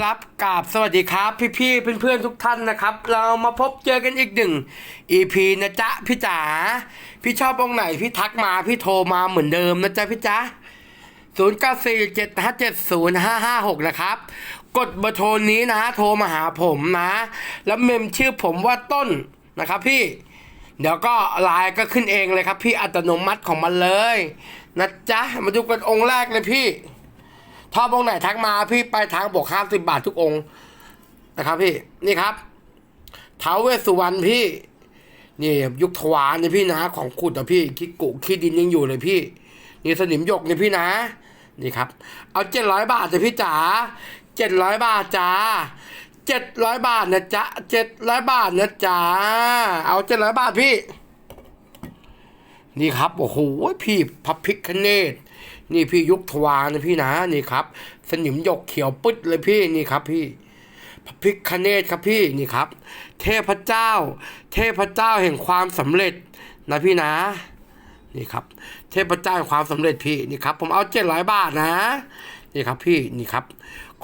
ครับกราบสวัสดีครับ พี่ๆเพื่อนๆทุกท่านนะครับ เรามาพบเจอกันอีกหนึ่ง EP นะจ๊ะพี่จ๋าพี่ชอบองไหนพี่ทักมาพี่โทรมาเหมือนเดิมนะจ๊ะพี่จ๋า0 9 4 7 5 7 0 5 5 6 นะครับ กดเบอร์โทรนี้นะโทรมาหาผมนะ แล้วเมมชื่อผมว่าต้นนะครับพี่ เดี๋ยวก็ไลน์ก็ขึ้นเองเลยครับ พี่อัตโนมัติของมันเลย นะจ๊ะมาดูกันองค์แรกเลยพี่ ถ้าองไหนทักมาพี่ไปทางบวกห้ามสิบบาททุกองค์นะครับ พี่นี่ครับเท้าวเวสสุวรรณพี่นี่ยุคทวารนี่พี่นะ ของขุดอะพี่คิกุขี้ดินยังอยู่เลยพี่ นี่สนิมหยกนี่พี่นะ นี่ครับ เอาเจ็ดร้อยบาทจ้ะพี่จ๋าเจ็ดร้อยบาทจ้าเจ็ดร้อยบาทนะจ๊ะเจ็ดร้อยบาทนะจ๊ะเอาเจ็ดร้อยบาทพี่ นี่ครับโอ้โหพี่พับพิกคเนต นี่พี่ยุคทวานะพี่นะนี่ครับ สนิมหยกเขียวปึ๊ดเลยพี่นี่ครับพี่พระพิกคเนตครับพี่นี่ครับ เทพเจ้า เทพเจ้าแห่งความสำเร็จนะพี่นะ นี่ครับ เทพเจ้าแห่งความสำเร็จพี่นี่ครับ ผมเอาเจ็ดร้อยบาทนะนี่ครับพี่นี่ครับ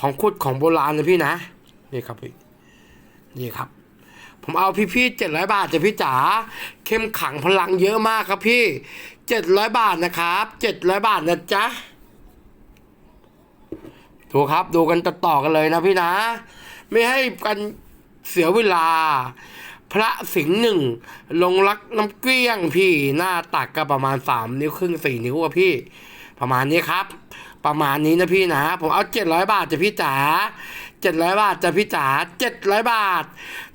ของคุดของโบราณนะพี่นะ นี่ครับพี่นี่ครับ ผมเอาพี่พี่เจ็ดร้อยบาทจ้ะพี่จ๋าเข้มขังพลังเยอะมากครับพี่ เจ็ดร้อยบาทนะครับเจ็ดร้อยบาทนะจ๊ะดูครับดูกันต่อๆกันเลยนะพี่นะ ไม่ให้กันเสียเวลา พระสิงห์หนึ่ง ลงรักน้ำเกลี้ยงพี่หน้าตักก็ประมาณสามนิ้วครึ่งสี่นิ้วอะพี่ ประมาณนี้ครับ ประมาณนี้นะพี่นะ ผมเอาเจ็ดร้อยบาทจะพี่จ๋าเจ็ดร้อยบาทจะพี่จ๋าเจ็ดร้อยบาท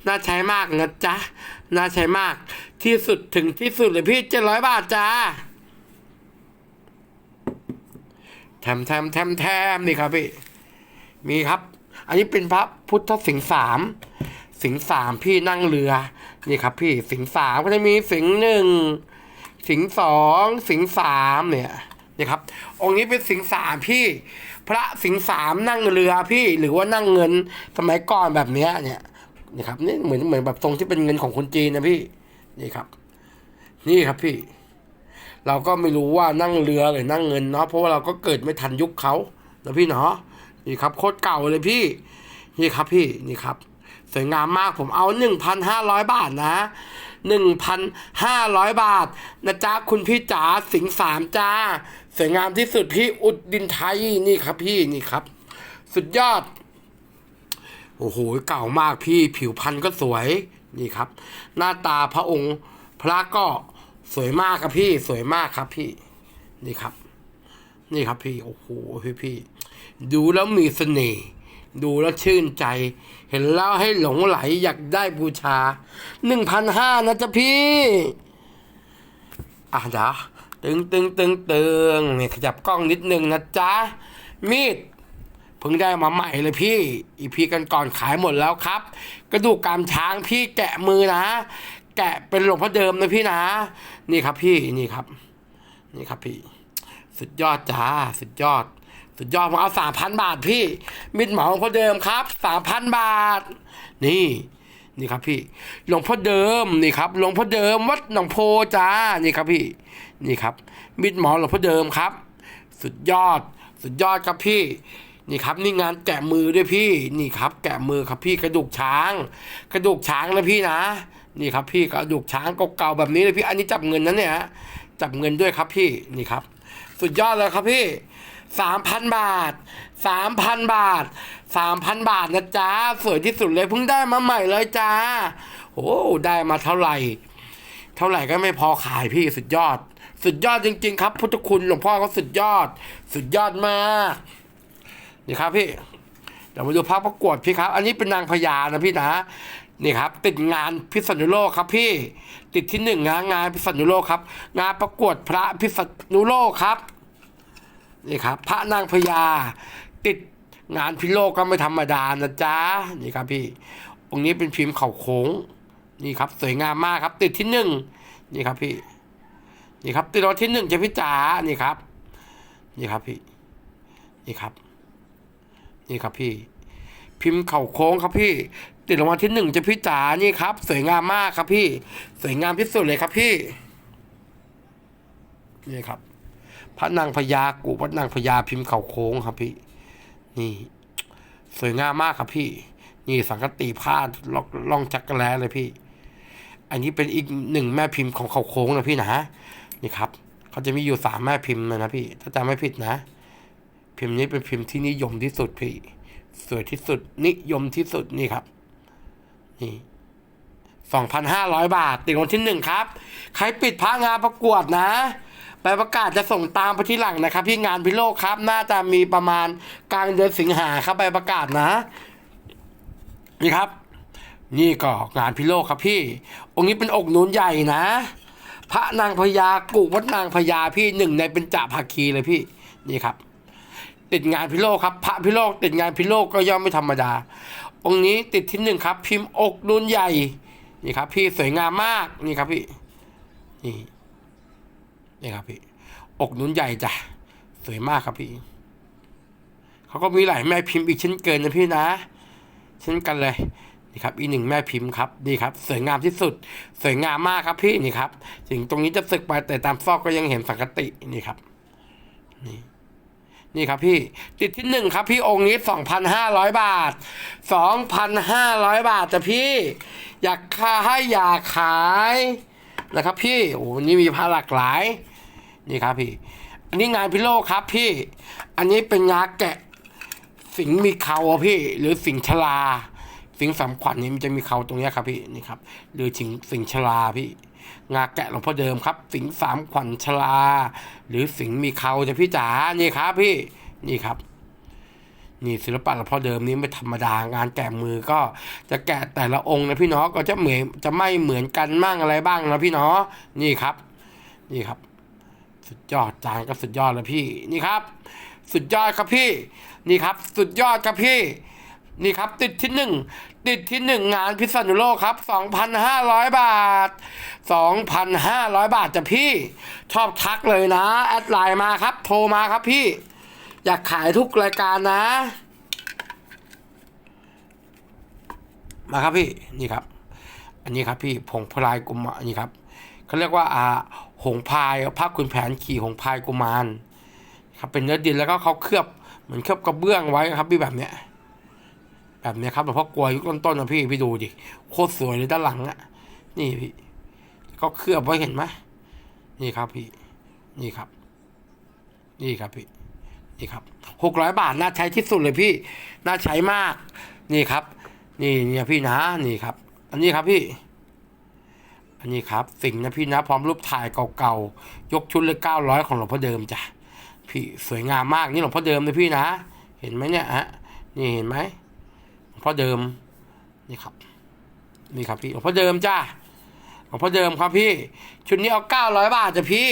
น่าใช้มากนะจ๊ะ น่าใช้มากที่สุดถึงที่สุดเลยพี่เจ็ดร้อยบาทจ้า แถมแถมแถมแถมนี่ครับพี่มีครับ อันนี้เป็นพระพุทธสิงสามสิงสามพี่นั่งเรือ นี่ครับ พี่สิงสามก็จะมีสิงหนึ่งสิงสองสิงสามเนี่ยนี่ครับ องค์นี้เป็นสิงสามพี่ พระสิงสามนั่งเรือพี่หรือว่านั่งเงินสมัยก่อนแบบเนี้ยเนี่ยนี่ครับนี่เหมือนเหมือนแบบทรงที่เป็นเงินของคนจีนนะพี่นี่ครับ นี่ครับพี่ เราก็ไม่รู้ว่านั่งเรือหรือนั่งเงินเนาะเพราะว่าเราก็เกิดไม่ทันยุคเขานะพี่เนาะนี่ครับโคตรเก่าเลยพี่นี่ครับพี่นี่ครับ สวยงามมากผมเอาหนึ่งพันห้าร้อยบาทนะหนึ่งพันห้าร้อยบาทนะจ๊ะคุณพี่จ๋าสิงสามจ้าสวยงามที่สุดพี่อุดดินไทยนี่ครับพี่นี่ครับ สุดยอดโอ้โหเก่ามากพี่ผิวพรรณก็สวยนี่ครับ หน้าตาพระองค์ พระก็ สวยมากครับพี่สวยมากครับพี่ นี่ครับ นี่ครับพี่โอ้โหพี่พี่ ดูแล้วมีเสน่ห์ดูแล้วชื่นใจ เห็นแล้วให้หลงไหลอยากได้บูชาหนึ่งพันห้านะจ๊ะพี่ อะเดี๋ยวตึงตึงตึงตึงเนี่ยขยับกล้องนิดนึงนะจ๊ะ มีดเพิ่งได้มาใหม่เลยพี่ อีพีกันก่อนขายหมดแล้วครับ กระดูกกามช้างพี่แกะมือนะ แกะเป็นหลวงพ่อเดิมนะพี่นะ นี่ครับพี่นี่ครับ นี่ครับพี่ สุดยอดจ้าสุดยอด สุดยอดผมเอาสามพันบาทพี่ มิดเหมาหลวงพ่อเดิมครับสามพันบาท นี่นี่ครับพี่ หลวงพ่อเดิมนี่ครับ หลวงพ่อเดิมวัดหนองโพจ้า นี่ครับพี่ นี่ครับ มิดหมอหลวงพ่อเดิมครับ สุดยอด สุดยอดครับพี่ นี่ครับ นี่งานแกะมือด้วยพี่ นี่ครับ แกะมือครับพี่กระดูกช้าง กระดูกช้างนะพี่นะ นี่ครับพี่กระดูกช้างเก่าๆแบบนี้เลยพี่อันนี้จับเงินนะเนี่ยฮะจับเงินด้วยครับพี่นี่ครับ สุดยอดเลยครับพี่สามพันบาทสามพันบาทสามพันบาทนะจ๊ะสวยที่สุดเลยเพิ่งได้มาใหม่เลยจ้าโอ้ได้มาเท่าไหร่ เท่าไหร่ก็ไม่พอขายพี่สุดยอด สุดยอดจริง ๆ ครับ พุทธคุณหลวงพ่อเขาสุดยอด สุดยอดมากนี่ครับพี่เดี๋ยวมาดูภาพประกวดพี่ครับ อันนี้เป็นนางพญานะพี่นะ นี่ครับ ติดงานพิษณุโลกครับพี่ ติดที่หนึ่งงานงานพิษณุโลกครับ งานประกวดพระพิษณุโลกครับนี่ครับ พระนางพญาติดงานพิโลกก็ไม่ธรรมดานะจ๊ะนี่ครับพี่องค์นี้เป็นพิมพ์เข่าโค้งนี่ครับ สวยงามมากครับ ติดที่หนึ่งนี่ครับพี่ นี่ครับ ติดรางวัลที่หนึ่งจะพี่จ๋านี่ครับ นี่ครับพี่ นี่ครับ นี่ครับพี่ พิมพ์เข่าโค้งครับพี่ ติดรางวัลที่หนึ่งจะพี่จ๋านี่ครับ สวยงามมากครับพี่ สวยงามที่สุดเลยครับพี่ นี่ครับ พระนางพญากุพระนางพญาพิมพ์เข่าโค้งครับพี่ นี่ สวยงามมากครับพี่ นี่สังกตีผ้าล่องล่องจักรแล้เลยพี่ อันนี้เป็นอีกหนึ่งแม่พิมพ์ของเขาโค้งนะพี่นะนี่ครับเขาจะมีอยู่สามแม่พิมพ์นะนะพี่ ถ้าจำไม่ผิดนะ พิมพ์นี้เป็นพิมพ์ที่นิยมที่สุดพี่สวยที่สุดนิยมที่สุดนี่ครับ นี่สองพันห้าร้อยบาท ติดรางวัลที่หนึ่งครับ ใครปิดพระงานประกวดนะใบประกาศจะส่งตามไปที่หลังนะครับพี่งานพิโลกครับ น่าจะมีประมาณกลางเดือนสิงหาครับใบประกาศนะ นี่ครับ นี่ก็งานพิโลกครับพี่ องค์นี้เป็นอกนูนใหญ่นะ พระนางพญากุวัดนางพญาพี่หนึ่งในเป็นจ่าภาคีเลยพี่ นี่ครับ ติดงานพิโลกครับ พระพิโลกติดงานพิโลกก็ย่อมไม่ธรรมดา องค์นี้ติดที่หนึ่งครับ พิมพ์อกนูนใหญ่นี่ครับ พี่สวยงามมากนี่ครับพี่นี่นี่ครับพี่ อกนุ้นใหญ่จ้ะสวยมากครับพี่เขาก็มีหลายแม่พิมพ์อีกเช่นเกินนะพี่นะเช่นกันเลยนี่ครับอีกหนึ่งแม่พิมพ์ครับนี่ครับ สวยงามที่สุด สวยงามมากครับพี่นี่ครับถึงตรงนี้จะสึกไปแต่ตามซอกก็ยังเห็นสังกตินี่ครับ นี่ นี่ครับพี่ติดที่หนึ่งครับพี่องค์นี้สองพันห้าร้อยบาทสองพันห้าร้อยบาทจ้ะพี่ อยากค่าให้อยากขายนะครับพี่โอ้โหนี่มีผ้าหลากหลาย นี่ครับพี่ อันนี้งานพิโลครับพี่ อันนี้เป็นงาแกะ สิงมีเขาพี่ หรือสิงชลา สิงสามขวัญนี่มันจะมีเขาตรงนี้ครับพี่นี่ครับ หรือสิงสิงชลาพี่ งาแกะหลวงพ่อเดิมครับ สิงสามขวัญชลา หรือสิงมีเขาจะพี่จ๋านี่ครับพี่นี่ครับ นี่ศิลปะหลวงพ่อเดิมนี้ไม่ธรรมดางานแกะมือก็จะแกะแต่ละองค์นะพี่เนาะก็จะเหมือนจะไม่เหมือนกันมั่งอะไรบ้างนะพี่เนาะนี่ครับ นี่ครับ สุดยอดจานก็สุดยอดเลยพี่นี่ครับ สุดยอดครับพี่ นี่ครับ สุดยอดครับพี่นี่ครับติดที่หนึ่ง ติดที่หนึ่งงานพิษณุโลกครับสองพันห้าร้อยบาทสองพันห้าร้อยบาทจ้ะพี่ ชอบทักเลยนะ แอดไลน์มาครับ โทรมาครับพี่ อยากขายทุกรายการนะ มาครับพี่ นี่ครับ อันนี้ครับพี่ ผงพลายกุมารนี่ครับเขาเรียกว่าอ่าหงพายภาพคุณแผนขี่หงพายกุมารครับเป็นเนื้อดินแล้วก็เขาเคลือบเหมือนเคลือบกระเบื้องไว้ครับพี่แบบเนี้ย แบบเนี้ยครับหลวงพ่อกลวยุคต้นๆนะพี่พี่ดูดิโคตรสวยเลยด้านหลังอะ่ะ นี่พี่ก็เคลือบไว้เห็นไหมนี่ครับพี่ นี่ครับ นี่ครับพี่ นี่ครับหกร้อยบาทน่าใช้ที่สุดเลยพี่ น่าใช้มาก นี่ครับ นี่เนี่ยพี่นะนี่ครับ อันนี้ครับพี่ อันนี้ครับ สิ่งนะพี่นะพร้อมรูปถ่ายเก่าๆยกชุดเลยเก้าร้อยของหลวงพ่อเดิมจ้ะพี่สวยงามมากนี่หลวงพ่อเดิมเลยพี่นะ เห็นไหมเนี่ยฮะนี่เห็นไหม พ่อเดิมนี่ครับ นี่ครับพี่หลวงพ่อเดิมจ้าหลวงพ่อเดิมครับพี่ ชุดนี้เอาเก้าร้อยบาทจ้ะพี่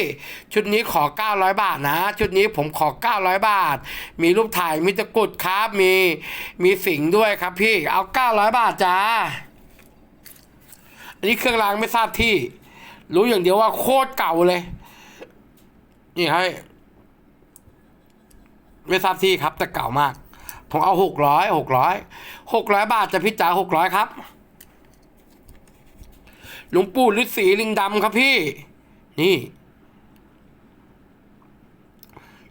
ชุดนี้ขอเก้าร้อยบาทนะ ชุดนี้ผมขอเก้าร้อยบาท มีรูปถ่ายมีตะกุดครับ มีมีสิงด้วยครับพี่ เอาเก้าร้อยบาทจ้าอันนี้เครื่องรางไม่ทราบที่ รู้อย่างเดียวว่าโคตรเก่าเลย นี่ครับไม่ทราบที่ครับแต่เก่ามาก ผมเอาหกร้อยหกร้อยหกร้อยบาทจะพี่จ๋าหกร้อยครับหลวงปู่ฤาษีลิงดำครับพี่ นี่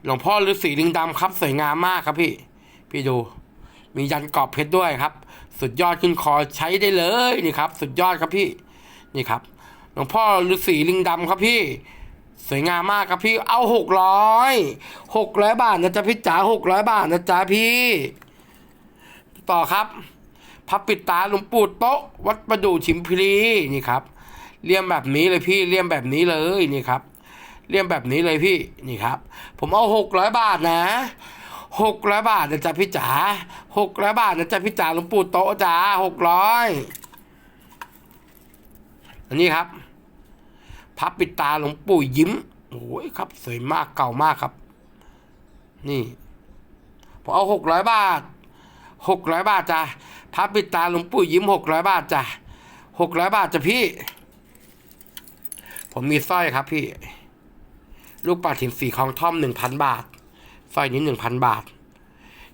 หลวงพ่อฤาษีลิงดำครับ สวยงามมากครับพี่ พี่ดู มียันกรอบเพชรด้วยครับ สุดยอดขึ้นคอใช้ได้เลยนี่ครับ สุดยอดครับพี่ นี่ครับ หลวงพ่อฤาษีลิงดำครับพี่ สวยงามมากครับพี่เอาหกร้อยหกร้อยบาทนะจ๊ะพี่จ๋าหกร้อยบาทนะจ๊ะพี่ ต่อครับพับปิดตาหลวงปู่โต๊ะ วัดประดู่ฉิมพลีนี่ครับเลี่ยมแบบนี้เลยพี่เลี่ยมแบบนี้เลยนี่ครับเลี่ยมแบบนี้เลยพี่นี่ครับ ผมเอาหกร้อยบาทนะหกร้อยบาทนะจ๊ะพี่จ๋าหกร้อยบาทนะจ๊ะพี่จ๋าหลวงปู่โต๊ะจ๋าหกร้อยอันนี้ครับ พับปิดตาหลวงปู่ยิ้มโอ้ยครับ สวยมากเก่ามากครับ นี่ผมเอาหกร้อยบาทหกร้อยบาทจ้ะพับปิดตาหลวงปู่ยิ้มหกร้อยบาทจ้ะหกร้อยบาทจ้ะพี่ ผมมีสร้อยครับพี่ ลูกปัดหินสีคองท่อมหนึ่งพันบาทสร้อยนี้หนึ่งพันบาท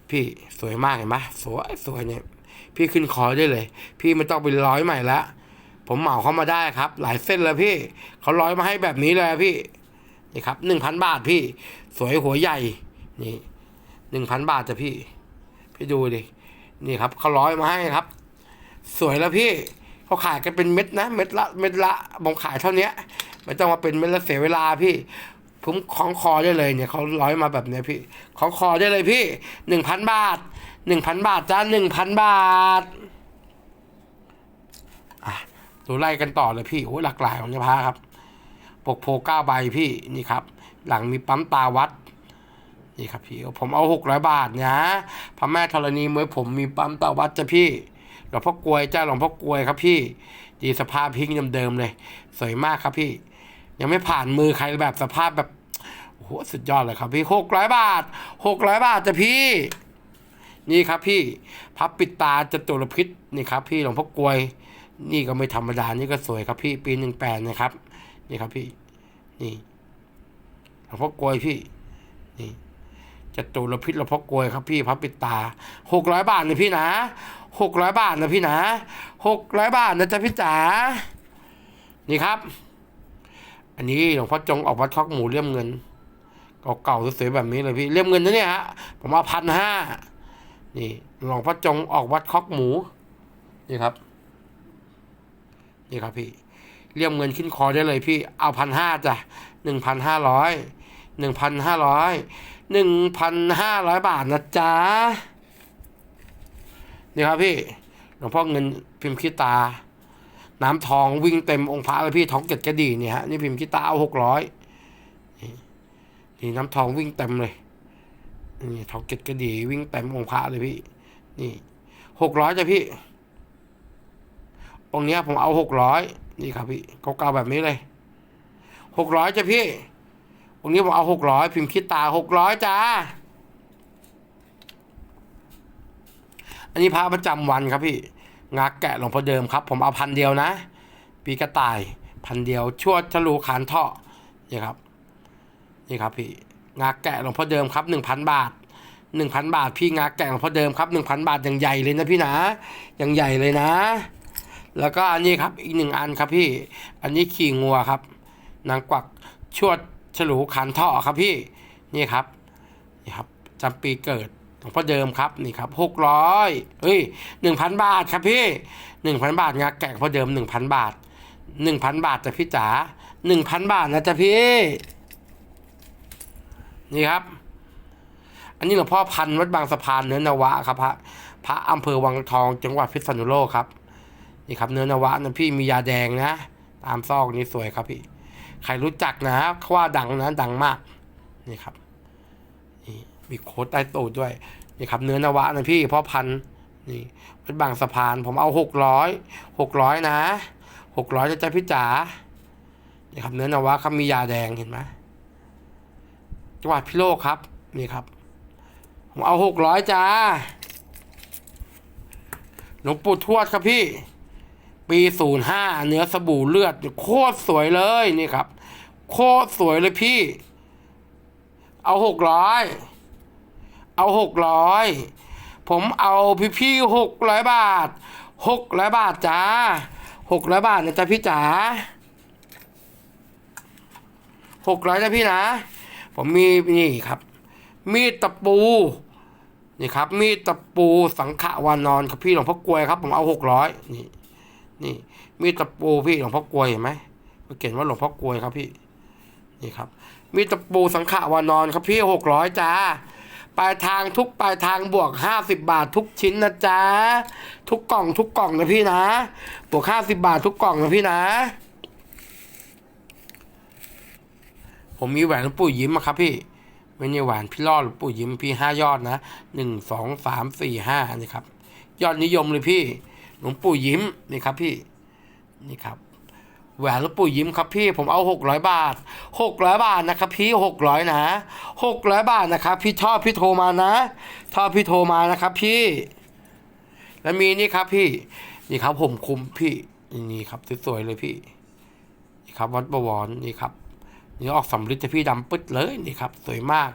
พี่สวยมากเห็นไหมสวยสวยเนี่ย พี่ขึ้นคอได้เลย พี่ไม่ต้องไปร้อยใหม่ละ ผมเหมาเข้ามาได้ครับ หลายเส้นเลยพี่เขาร้อยมาให้แบบนี้เลยพี่นี่ครับหนึ่งพันบาทพี่ สวยหัวใหญ่นี่หนึ่งพันบาทจ้ะพี่ พี่ดูดินี่ครับเขาร้อยมาให้ครับ สวยแล้วพี่เขาขายกันเป็นเม็ดนะ เม็ดละเม็ดละผมขายเท่าเนี้ยไม่ต้องมาเป็นเม็ดละเสียเวลาพี่ผมของคอได้เลยเนี่ยเขาร้อยมาแบบเนี้ยพี่ของคอได้เลยพี่หนึ่งพันบาทหนึ่งพันบาทจ้าหนึ่งพันบาทอะ ดูไล่กันต่อเลยพี่โอ้ยหลากหลายของเนื้อผ้าครับ ปกโพเก้าใบพี่นี่ครับ หลังมีปั๊มตาวัดนี่ครับพี่ผมเอาหกร้อยบาทนะพระแม่ธรณีมื่อผมมีปั๊มตาวัดจ้ะพี่หลวงพ่อกลวยเจ้าหลวงพ่อกลวยครับพี่ ดีสภาพพิงเดิมๆเลย สวยมากครับพี่ ยังไม่ผ่านมือใครแบบสภาพแบบโอ้โหสุดยอดเลยครับพี่หกร้อยบาทหกร้อยบาทจ้ะพี่ นี่ครับพี่ พับปิดตาจะตุรพิษนี่ครับ พี่หลวงพ่อกลวย นี่ก็ไม่ธรรมดา นี่ก็สวยครับพี่ ปีหนึ่งแปดนะครับ นี่ครับพี่ นี่หลวงพ่อกลวยพี่ นี่จตุรพิษหลวงพ่อกลวยครับพี่พับปิดตาหกร้อยบาทนะพี่นะหกร้อยบาทนะพี่นะหกร้อยบาทนะจ๊ะพี่จ๋า นี่ครับ อันนี้หลวงพ่อจงออกวัดคอกหมูเลี่ยมเงิน เก่าๆสวยๆแบบนี้เลยพี่ เลี่ยมเงินนะเนี่ยฮะ ผมเอาพันห้า นี่ หลวงพ่อจงออกวัดคอกหมู นี่ครับ นี่ครับพี่เลี่ยมเงินขึ้นคอได้เลยพี่เอาพันห้าจ้ะหนึ่งพันห้าร้อยหนึ่งพันห้าร้อยหนึ่งพันห้าร้อยบาทนะจ๊ะนี่ครับพี่หลวงพ่อเงินพิมพ์ขี้ตา น้ำทองวิ่งเต็มองค์พระเลยพี่ท้องเกตกระดีเนี่ยฮะนี่พิมพ์ขี้ตาเอาหกร้อยนี่น้ำทองวิ่งเต็มเลยนี่ท้องเกตกระดีวิ่งเต็มองค์พระเลยพี่ นี่หกร้อยจ้ะพี่ องเนี้ยผมเอาหกร้อยนี่ครับพี่เก่าๆแบบนี้เลยหกร้อยจ้ะพี่องนี้ผมเอาหกร้อยพิมพ์คิดตาหกร้อยจ้า อันนี้พระประจำวันครับพี่ งักแกะหลวงพ่อเดิมครับ ผมเอาพันเดียวนะ ปีกระต่าย พันเดียว ชวดฉลูขานเถาะนี่ครับ นี่ครับพี่ งักแกะหลวงพ่อเดิมครับหนึ่งพันบาทหนึ่งพันบาท พี่งักแกะหลวงพ่อเดิมครับหนึ่งพันบาทอย่างใหญ่เลยนะพี่นะอย่างใหญ่เลยนะ แล้วก็อันนี้ครับอีกหนึ่งอันครับพี่ อันนี้ขี่งัวครับนางกวักชวดฉลูขันท่อครับพี่นี่ครับนี่ครับจำปีเกิดหลวงพ่อเดิมครับนี่ครับหกร้อยเฮ้ยหนึ่งพันบาทครับพี่หนึ่งพันบาทงาแกะพ่อเดิมหนึ่งพันบาทหนึ่งพันบาทจ้ะพี่จ๋าหนึ่งพันบาทนะจ๊ะพี่ นี่ครับ อันนี้หลวงพ่อพันวัดบางสะพานเนื้อนวะครับพระพระอำเภอวังทองจังหวัดพิษณุโลกครับ นี่ครับเนื้อนวะนะพี่มียาแดงนะ ตามซอกนี้สวยครับพี่ ใครรู้จักนะเขาว่าดังนะดังมาก นี่ครับ นี่มีโค้ดใต้ตูดด้วย นี่ครับเนื้อนวะนะพี่พ่อพันธุ์นี่วัดบางสะพานผมเอาหกร้อยหกร้อยนะหกร้อยจะจ้าพี่จ๋านี่ครับเนื้อนวะครับมียาแดงเห็นไหมจังหวัดพิโลกครับ นี่ครับ ผมเอาหกร้อยจ้าหลวงปู่ทวดครับพี่ ปีศูนย์ห้าเนื้อสบู่เลือด โคตรสวยเลยนี่ครับ โคตรสวยเลยพี่ เอาหกร้อยเอาหกร้อยผมเอาพี่พี่หกร้อยบาทหกร้อยบาทจ้าหกร้อยบาทนะจ๊ะพี่จ๋าหกร้อยนะพี่นะ ผมมีนี่ครับ มีดตะปูนี่ครับ มีดตะปูสังขวานอนครับพี่หลวงพ่อกลวยครับ ผมเอาหกร้อยนี่ นี่ มีดตะปูพี่หลวงพ่อกลวยเห็นไหมเขาเขียนว่าหลวงพ่อกลวยครับพี่ นี่ครับ มีดตะปูสังขวานอนครับพี่หกร้อยจ้าปลายทางทุกปลายทางบวกห้าสิบาททุกชิ้นนะจ๊ะ ทุกกล่องทุกกล่องนะพี่นะ บวกห้าสิบาททุกกล่องนะพี่นะ ผมมีแหวนปู่ยิ้มอะครับพี่ไม่ใช่แหวนพี่รอดหรือปู่ยิ้มพี่ห้ายอดนะหนึ่งสองสามสี่ห้านี่ครับ ยอดนิยมเลยพี่ หลวงปู่ยิ้มนี่ครับพี่นี่ครับแหวนหลวงปู่ยิ้มครับพี่ผมเอาหกร้อยบาทหกร้อยบาทนะครับพี่หกร้อยนะหกร้อยบาทนะครับ พี่ชอบพี่โทรมานะชอบพี่โทรมานะครับพี่ แล้วมีนี่ครับพี่นี่ครับผมคุมพี่นี่ครับสวยๆเลยพี่นี่ครับวัดบวรนี่ครับนี่ออกสำลิดจะพี่ดำปึ๊ดเลยนี่ครับ สวยมาก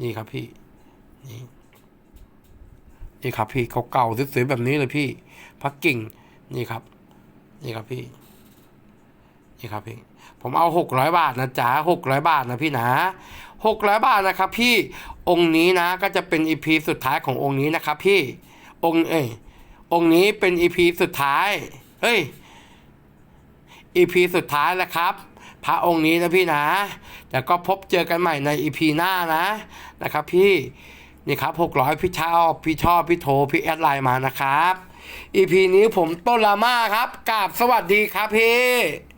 นี่ครับพี่นี่นี่ครับพี่เก่าๆสวยๆแบบนี้เลยพี่ พักกิ่งนี่ครับ นี่ครับพี่ นี่ครับพี่ ผมเอาหกร้อยบาทนะจ๊ะหกร้อยบาทนะพี่นะหกร้อยบาทนะครับ พี่องค์นี้นะก็จะเป็นอีพีสุดท้ายขององค์นี้นะครับ พี่องค์เอ้ยองค์นี้เป็นอีพีสุดท้ายเฮ้ยอีพีสุดท้ายแล้วครับพระองค์นี้นะพี่นะ แต่ก็พบเจอกันใหม่ในอีพีหน้านะนะครับ พี่นี่ครับหกร้อยพี่ชอบพี่ชอบพี่โทรพี่แอดไลน์มานะครับ อีพีนี้ผมต้นลาม่าครับกราบสวัสดีครับพี่